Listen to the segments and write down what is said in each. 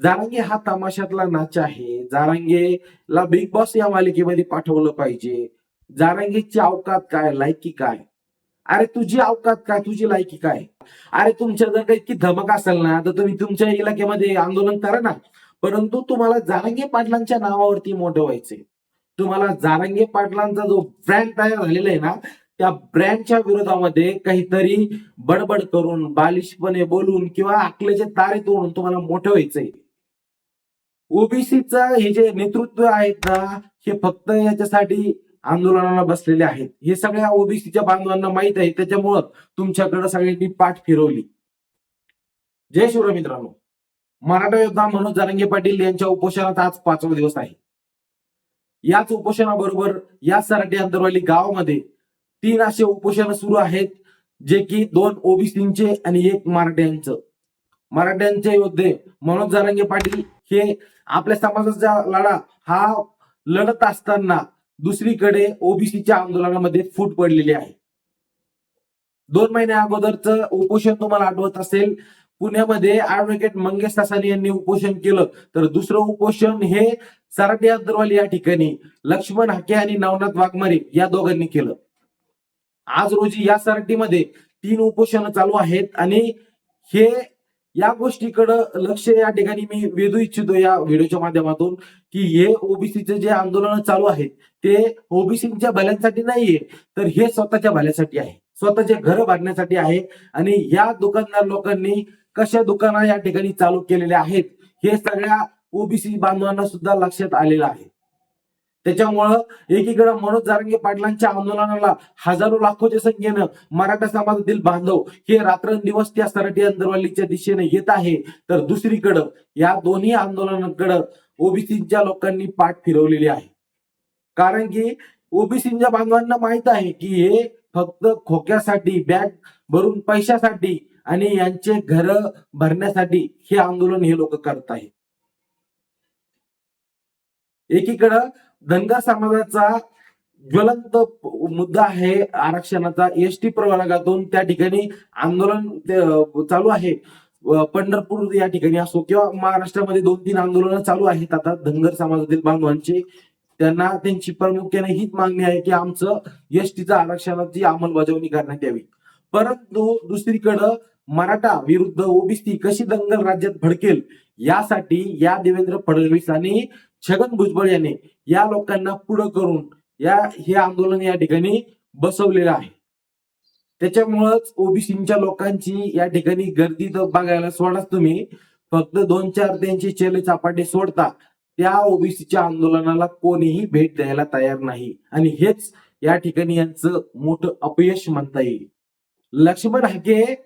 जारांगे हा तमाशातला नाच आहे. जारांगेला बिग बॉस या मालिकेमध्ये पाठवलं पाहिजे. जारांगेची अवकात काय? लायकी काय? अरे तुझी अवकात काय? तुझी लायकी काय? अरे तुमच्या जर काही इतकी धमक असेल ना तर तुम्ही तुमच्या इलाक्यामध्ये आंदोलन करा ना. परंतु तुम्हाला जारांगे पाटलांच्या नावावरती मोठं व्हायचंय. तुम्हाला जारांगे पाटलांचा जो ब्रँड तयार झालेला आहे ना त्या ब्रँडच्या विरोधामध्ये काहीतरी बडबड करून बालिशपणे बोलून किंवा आकल्याचे तारे तोडून तुम्हाला मोठं व्हायचंय. ओबीसीचं हे जे नेतृत्व आहेत ना हे फक्त याच्यासाठी आंदोलनाला बसलेले आहेत. हे सगळ्या ओबीसीच्या बांधवांना माहीत आहे. त्याच्यामुळं तुमच्याकडे सगळ्यांनी पाठ फिरवली. जय शिवराय मित्रांनो. मराठा योद्धा मनोज जरंगे पाटील यांच्या उपोषणाचा आज पाचवा दिवस आहे. याच उपोषणाबरोबर या सराटी अंतरवाली गावामध्ये तीन असे उपोषण सुरू आहेत जे की दोन ओबीसींचे आणि एक मराठ्यांचं. मराठ्यांचे योद्धे मनोज जारंगे पाटील हे आपल्या समाजाचा लढा हा लढत असताना दुसरीकडे ओबीसीच्या आंदोलनामध्ये फूट पडलेली आहे. दोन महिन्या अगोदरचं उपोषण तुम्हाला आठवत असेल पुण्यामध्ये ऍडव्होकेट मंगेश तासानी यांनी उपोषण केलं. तर दुसरं उपोषण हे सराटे अग्रवाल या ठिकाणी लक्ष्मण हाके आणि नवनाथ वाघमारे या दोघांनी केलं. आज रोजी या सराटीमध्ये तीन उपोषण चालू आहेत आणि हे या गोष्टीकडं लक्ष या ठिकाणी मी वेधू इच्छितो या व्हिडिओच्या माध्यमातून की हे ओबीसीचे जे आंदोलन चालू आहेत ते ओबीसीच्या भल्यासाठी नाहीये तर हे स्वतःच्या भल्यासाठी आहे. स्वतःचे घर बांधण्यासाठी आहे आणि या दुकानदार लोकांनी कशा दुकाना या ठिकाणी चालू केलेल्या आहेत हे सगळ्या ओबीसी बांधवांना सुद्धा लक्षात आलेलं आहे. त्याच्यामुळं एकीकडं मनोज जारंगे पाटलांच्या आंदोलनाला हजारो लाखोच्या संख्येनं मराठा समाजातील बांधव हे रात्रंदिवस त्या सराटी अंतरवालीच्या दिशेने येत आहे. तर दुसरीकडं या दोन्ही आंदोलनाकडं ओबीसीच्या लोकांनी पाठ फिरवलेली आहे. कारण की ओबीसीच्या बांधवांना माहीत आहे की हे फक्त खोक्यासाठी बॅग भरून पैशासाठी आणि यांचे घर भरण्यासाठी हे आंदोलन हे लोक करत आहेत. एकीकडं धनगर समाजाचा ज्वलंत मुद्दा आहे आरक्षणाचा. एस टी प्रवर्गातून त्या ठिकाणी आंदोलन चालू आहे. पंढरपूर या ठिकाणी असो किंवा महाराष्ट्रामध्ये दोन तीन आंदोलनं चालू आहेत. आता धनगर समाजातील बांधवांची त्यांना त्यांची प्रामुख्याने हीच मागणी आहे की आमचं एस टीचं आरक्षणाची अंमलबजावणी करण्यात यावी. परंतु दुसरीकडं मराठा विरुद्ध ओबीसी कशी दंगल राज्यात भडकेल यासाठी या देवेंद्र फडणवीस आणि छगन भुजबळ यांनी या लोकांना पुढं करून या हे आंदोलन या ठिकाणी बसवलेलं आहे. त्याच्यामुळंच ओबीसीच्या लोकांची या ठिकाणी गर्दी तर बघायला सोडाच तुम्ही. फक्त दोन चार त्यांचे चेले चापाटे सोडता त्या ओबीसीच्या आंदोलनाला कोणीही भेट द्यायला तयार नाही. आणि हेच या ठिकाणी यांचं मोठं अपयश म्हणता येईल. लक्ष्मण हाके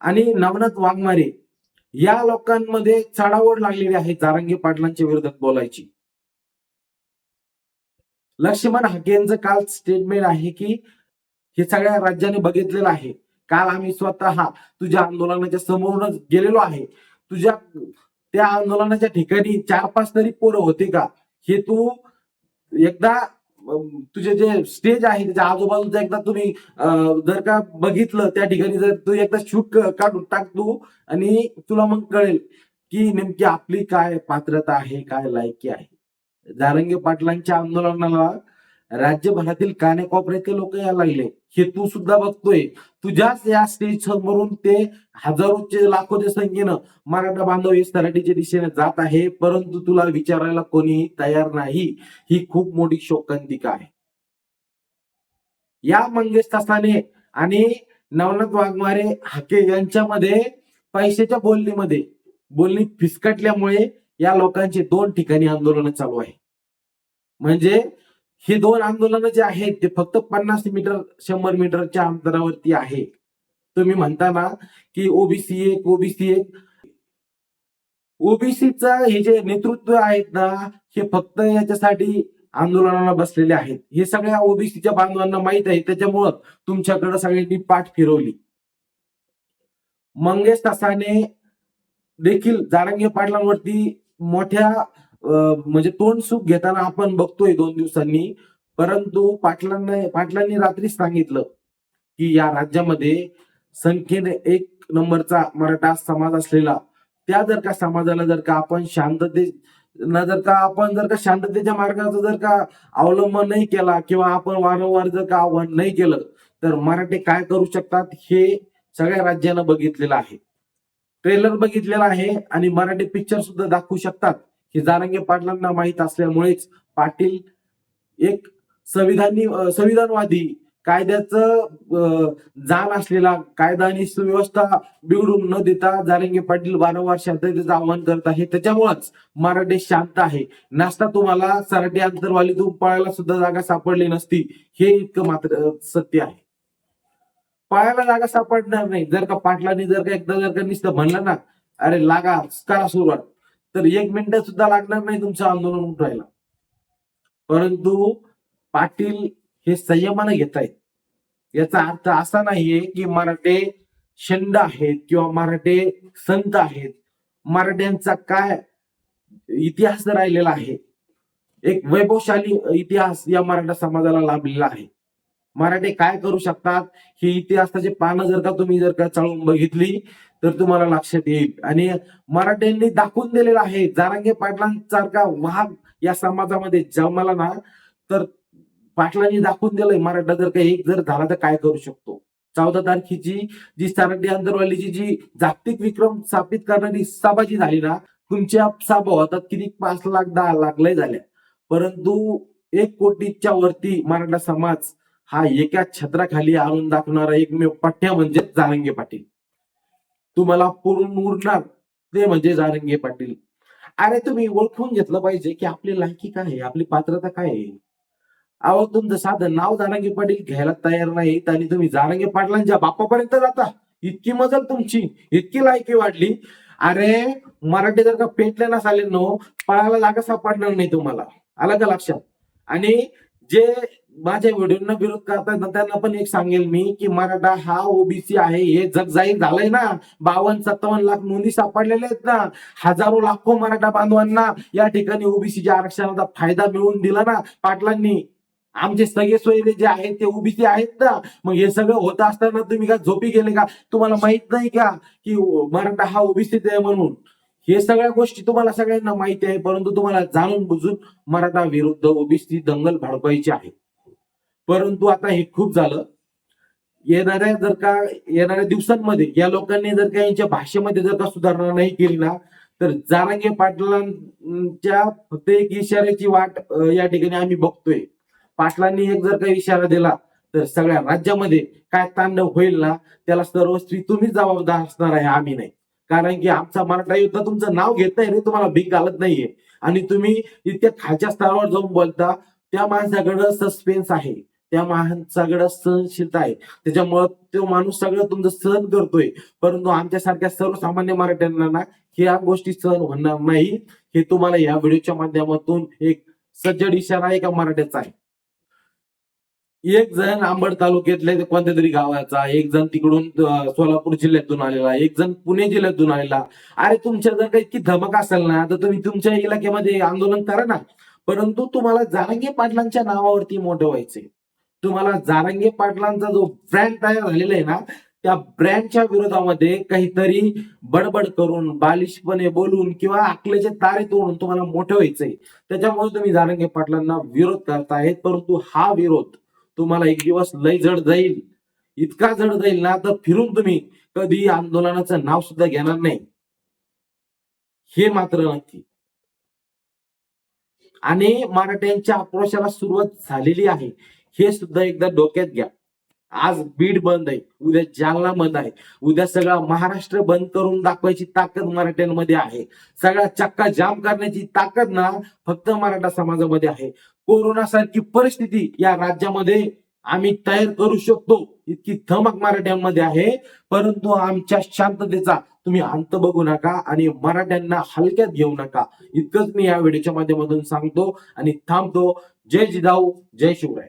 आणि नवनाथ वाघमारे या लोकांमध्ये चढावड लागलेली आहे जारंगी पाटलांच्या विरोधात बोलायची. लक्ष्मण हाकेंचं काल स्टेटमेंट आहे की हे सगळ्या राज्याने बघितलेलं आहे. काल आम्ही स्वतः तुझ्या आंदोलनाच्या समोरूनच गेलेलो आहे. तुझ्या त्या आंदोलनाच्या ठिकाणी चार पाच तरी पोरं होते का? हे तू एकदा तुझे जे स्टेज आहे त्याच्या आजूबाजूचा एकदा तुम्ही जर का बघितलं त्या ठिकाणी जर तू एकदा शूट काढून टाक तू आणि तुला मग कळेल की नेमकी आपली काय पात्रता आहे काय लायकी आहे. जारंगे पाटलांच्या आंदोलनाला राज्यभरातील कानेकोपऱ्यातले लोक यायला लागले. हे तू सुद्धा बघतोय. तुझ्याच या स्टेज समोरून ते हजारोचे लाखोच्या संख्येनं मराठा बांधव हे सराटीच्या दिशेने जात आहे. परंतु तुला विचारायला कोणीही तयार नाही. ही खूप मोठी शोकांतिका आहे. या मंगेश तासाने आणि नवनाथ वाघमारे हाके यांच्यामध्ये पैशाच्या बोलणीमध्ये बोलणी फिसकटल्यामुळे या लोकांचे दोन ठिकाणी आंदोलन चालू आहे. म्हणजे हे दोन आंदोलन जे आहेत ते फक्त पन्नास मीटर शंभर मीटरच्या अंतरावरती आहे. तुम्ही म्हणताना की ओबीसी एक ओबीसी एक. ओबीसीचा हे जे नेतृत्व आहेत ना हे फक्त याच्यासाठी आंदोलनाला बसलेले आहेत. हे सगळ्या ओबीसीच्या बांधवांना माहीत आहे. त्याच्यामुळं तुमच्याकडे सगळ्यांनी पाठ फिरवली. मंगेश तासाने देखील जारंगे पाटलांवरती मोठ्या म्हणजे तोंड सुख घेताना आपण बघतोय दोन दिवसांनी. परंतु पाटलांना पाटलांनी रात्रीच सांगितलं की या राज्यामध्ये संख्येने एक नंबरचा मराठा समाज असलेला त्या जर का समाजाला जर का आपण शांतते न जर का आपण जर का शांततेच्या मार्गाचा जर का अवलंब नाही केला किंवा आपण वारंवार जर का आव्हान नाही केलं तर मराठी काय करू शकतात हे सगळ्या राज्यानं बघितलेलं आहे. ट्रेलर बघितलेला आहे आणि मराठी पिक्चर सुद्धा दाखवू शकतात. हे जारंगे पाटलांना माहीत असल्यामुळेच पाटील एक संविधानी संविधानवादी कायद्याचं जाण असलेला कायदा आणि सुव्यवस्था बिघडून न देता जारंगे पाटील वारंवार शांततेचं आवाहन करत आहे. त्याच्यामुळेच मराठी शांत आहे. नाश्ता तुम्हाला सराठी अंतरवालीतून पळायला सुद्धा जागा सापडली नसती. हे इतकं मात्र सत्य आहे. पळायला जागा सापडणार नाही. जर का पाटलांनी जर का एकदा जर का निस्त म्हणलं ना अरे लागा करा सुरुवात. तर एक मिनिट सुद्धा लागणार नाही तुमचं आंदोलन उठवायला. परंतु पाटील हे संयमानं घेत आहेत याचा अर्थ असा नाहीये की मराठे शंड आहेत किंवा मराठे संत आहेत. मराठ्यांचा काय इतिहास राहिलेला आहे. एक वैभवशाली इतिहास या मराठा समाजाला लाभलेला आहे. मराठे काय करू शकतात? ही इतिहासाचे पानं जर का तुम्ही जर का चाळून बघितली तर तुम्हाला लक्षात येईल. आणि मराठ्यांनी दाखवून दिलेलं आहे जारांगे पाटलांसारखा वाघ या समाजामध्ये जन्माला ना तर पाटलांनी दाखवून दिलंय मराठा जर का एक जर झाला तर काय करू शकतो? चौदा तारखेची जी सराठी आंतरवालीची जी जागतिक विक्रम स्थापित करणारी सभा जी झाली ना तुमच्या सभा होतात किती? पाच लाख दहा लाख लय झाल्या. परंतु एक कोटीच्या वरती मराठा समाज हा एका छत्राखाली आणून दाखवणारा एकमेव पठ्या म्हणजे जारंगे पाटील. तुम्हाला पुरून उरणार ते म्हणजे जारंगे पाटील. अरे तुम्ही ओळखून घेतलं पाहिजे की आपली लायकी काय आहे आपली पात्रता काय आहे? अहो तुमचं साधं नाव जारंगे पाटील घ्यायला तयार नाहीत आणि तुम्ही जारंगे पाटलांच्या बापापर्यंत जाता. इतकी मजल तुमची इतकी लायकी वाढली. अरे मराठी जर का पेटले नसाले नो पळायला जागा सापडणार नाही तुम्हाला. आलं का लक्षात? आणि जे माझ्या व्हिडिओना विरोध करतात त्यांना पण एक सांगेल मी की मराठा हा ओबीसी आहे हे जग जाहीर झालंय ना. बावन्न सत्तावन्न लाख नोंदी सापडलेल्या आहेत ना. हजारो लाखो मराठा बांधवांना या ठिकाणी ओबीसीच्या आरक्षणाचा फायदा मिळवून दिला ना पाटलांनी. आमचे सगळे सोयरे जे आहेत ते ओबीसी आहेत ना. मग हे सगळं होत असताना तुम्ही का झोपी गेले का? तुम्हाला माहीत नाही का की मराठा हा ओबीसी आहे म्हणून? हे सगळ्या गोष्टी तुम्हाला सगळ्यांना माहिती आहे परंतु तुम्हाला जाणून बुजून मराठा विरुद्ध ओबीसी दंगल भडकवायची आहे. परंतु आता हे खूप झालं. येणाऱ्या जर का येणाऱ्या दिवसांमध्ये या लोकांनी जर का यांच्या भाषेमध्ये जर का सुधारणा नाही केली ना तर जारांगे पाटलांच्या फक्त एक इशाऱ्याची वाट या ठिकाणी आम्ही बघतोय. पाटलांनी एक जर का इशारा दिला तर सगळ्या राज्यामध्ये काय तांडव होईल ना त्याला सर्वस्वी तुम्हीच जबाबदार असणार आहे आम्ही नाही. कारण की आमचा मराठा युद्ध तुमचं नाव घेत नाही रे तुम्हाला भीक घालत नाहीये. आणि तुम्ही इतक्या खालच्या स्तरावर जाऊन बोलता त्या माणसाकडं सस्पेन्स आहे. त्या महान सगळ्या सहनशीलता आहे. त्याच्यामुळं तो माणूस सगळं तुमचं सहन करतोय. परंतु आमच्यासारख्या सर्वसामान्य मराठ्यांना ना ह्या गोष्टी सहन होणार नाही. हे तुम्हाला या व्हिडिओच्या माध्यमातून एक सज्जड इशारा एका मराठ्याचा आहे? एक जण आंबड तालुक्यातल्या कोणत्या तरी गावाचा एक जण तिकडून सोलापूर जिल्ह्यातून आलेला एक जण पुणे जिल्ह्यातून आलेला. अरे तुमच्या जर काही इतकी धमक असेल ना तर तुम्ही तुमच्या इलाक्यामध्ये आंदोलन करा ना. परंतु तुम्हाला जारंगे पाटलांच्या नावावरती मोठं व्हायचंय. तुम्हाला जारंगे पाटलांचा जो ब्रँड तयार झालेला आहे ना त्या ब्रँडच्या विरोधामध्ये काहीतरी बडबड करून बालिशपणे बोलून किंवा आकल्याचे तारे तोडून तुम्हाला मोठं व्हायचंय. त्याच्यामुळे तुम्ही जारंगे पाटलांना विरोध करतायत परंतु हा विरोध तुम्हाला एक दिवस लय जड जाईल. इतका जड जाईल ना तर फिरून तुम्ही कधी आंदोलनाचं नाव सुद्धा घेणार नाही. हे मात्र नक्की. आणि मराठ्यांच्या आक्रोशाला सुरुवात झालेली आहे. हे सुद्धा एकदा डोक्यात घ्या. आज बीड बंद आहे उद्या जालना बंद आहे उद्या सगळा महाराष्ट्र बंद करून दाखवायची ताकद मराठ्यांमध्ये आहे. सगळा चक्का जाम करण्याची ताकद ना फक्त मराठा समाजामध्ये आहे. कोरोना सारखी परिस्थिती या राज्यामध्ये आम्ही तयार करू शकतो इतकी धमक मराठ्यांमध्ये आहे. परंतु आमच्या शांततेचा तुम्ही अंत बघू नका आणि मराठ्यांना हलक्यात घेऊ नका. इतकंच मी या व्हिडिओच्या माध्यमातून सांगतो आणि थांबतो. जय जिदाऊ जय शिवराय.